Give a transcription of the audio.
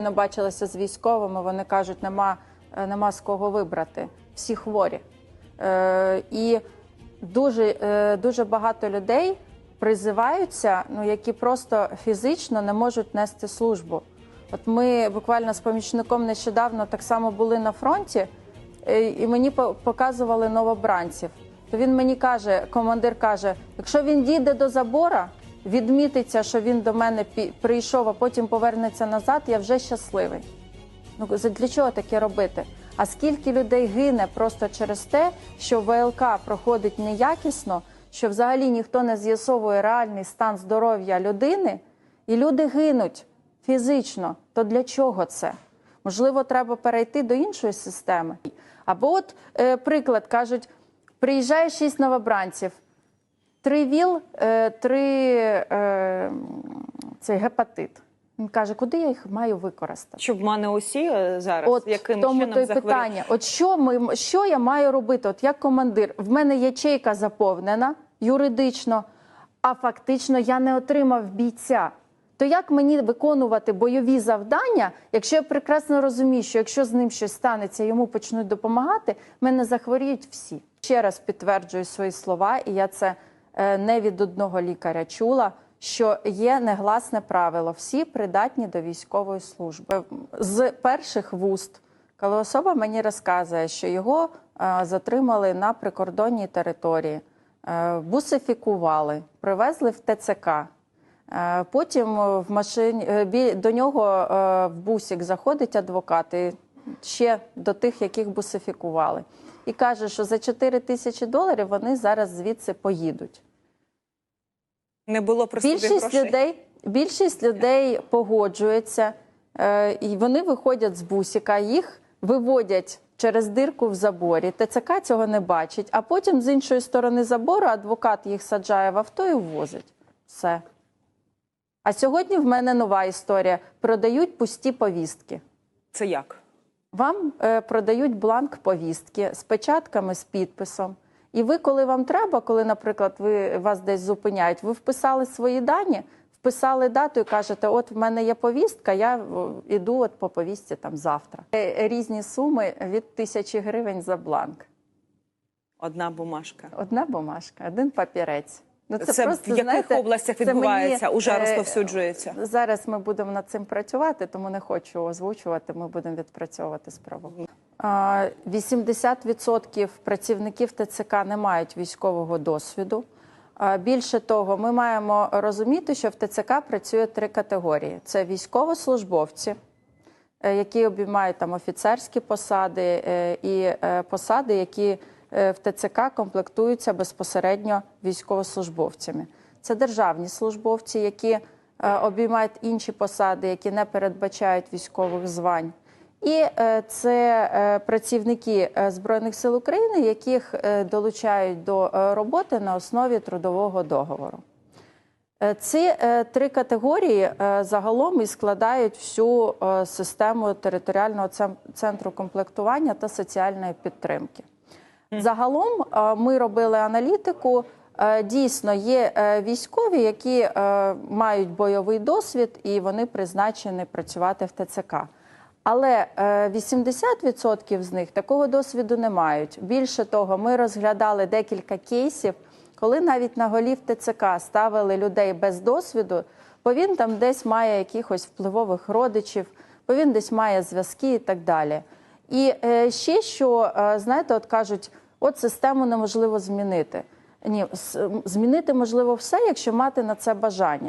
Не бачилася з військовими, вони кажуть, нема, е, нема з кого вибрати. Всі хворі. Е, і дуже, е, дуже багато людей призиваються, ну, які просто фізично не можуть нести службу. От ми буквально з помічником нещодавно так само були на фронті, е, і мені по- показували новобранців. То він мені каже, командир каже: якщо він дійде до забора, відмітиться, що він до мене прийшов, а потім повернеться назад, я вже щасливий. Ну для чого таке робити? А скільки людей гине просто через те, що ВЛК проходить неякісно, що взагалі ніхто не з'ясовує реальний стан здоров'я людини, і люди гинуть фізично. То для чого це? Можливо, треба перейти до іншої системи. Або, от е, приклад кажуть, приїжджає шість новобранців, три ВІЛ, е, три е, цей гепатит. Він каже, куди я їх маю використати? Щоб в мене усі е, зараз От яким тому чином то й питання. От що ми що я маю робити? От як командир, в мене ячейка заповнена юридично, а фактично я не отримав бійця. То як мені виконувати бойові завдання, якщо я прекрасно розумію, що якщо з ним щось станеться, йому почнуть допомагати, мене захворіють всі. Ще раз підтверджую свої слова, і я це не від одного лікаря чула. Що є негласне правило, всі придатні до військової служби. З перших вуст, коли особа мені розказує, що його е, затримали на прикордонній території, е, бусифікували, привезли в ТЦК. Е, Потім в машині е, до нього е, в бусик заходить адвокат і ще до тих, яких бусифікували, і каже, що за 4 тисячі доларів вони зараз звідси поїдуть. Не було про собі Більшість грошей. людей, більшість людей погоджується, е, і вони виходять з бусика, їх виводять через дирку в заборі. ТЦК цього не бачить, а потім з іншої сторони забору адвокат їх саджає в авто і ввозить. Все. А сьогодні в мене нова історія: продають пусті повістки. Це як? Вам е, продають бланк повістки з печатками, з підписом. І ви, коли вам треба, коли, наприклад, ви вас десь зупиняють, ви вписали свої дані, вписали дату і кажете, от в мене є повістка, я о, іду от по повістці там завтра. Е, Різні суми від тисячі гривень за бланк. Одна бумажка. Одна бумажка, один папірець. Ну, Це, в яких знаєте, областях це мені, відбувається, уже е, розповсюджується? Зараз ми будемо над цим працювати, тому не хочу озвучувати. Ми будемо відпрацьовувати справу. А, 80% працівників ТЦК не мають військового досвіду. Більше того, ми маємо розуміти, що в ТЦК працює три категорії: це військовослужбовці, е, які обіймають там офіцерські посади е, і е, посади, які в ТЦК комплектуються безпосередньо військовослужбовцями. Це державні службовці, які обіймають інші посади, які не передбачають військових звань. І е, це е, працівники е, Збройних сил України, яких долучають до роботи на основі трудового договору. Ці три категорії загалом і складають всю систему територіального центру комплектування та соціальної підтримки. Загалом ми робили аналітику. Дійсно, є військові, які мають бойовий досвід і вони призначені працювати в ТЦК. Але е, 80% з них такого досвіду не мають. Більше того, ми розглядали декілька кейсів, коли навіть на голів ТЦК ставили людей без досвіду, бо він там десь має якихось впливових родичів, бо він десь має зв'язки і так далі. І е, ще що, е, знаєте, от кажуть, от систему неможливо змінити. Ні, змінити можливо все, якщо мати на це бажання.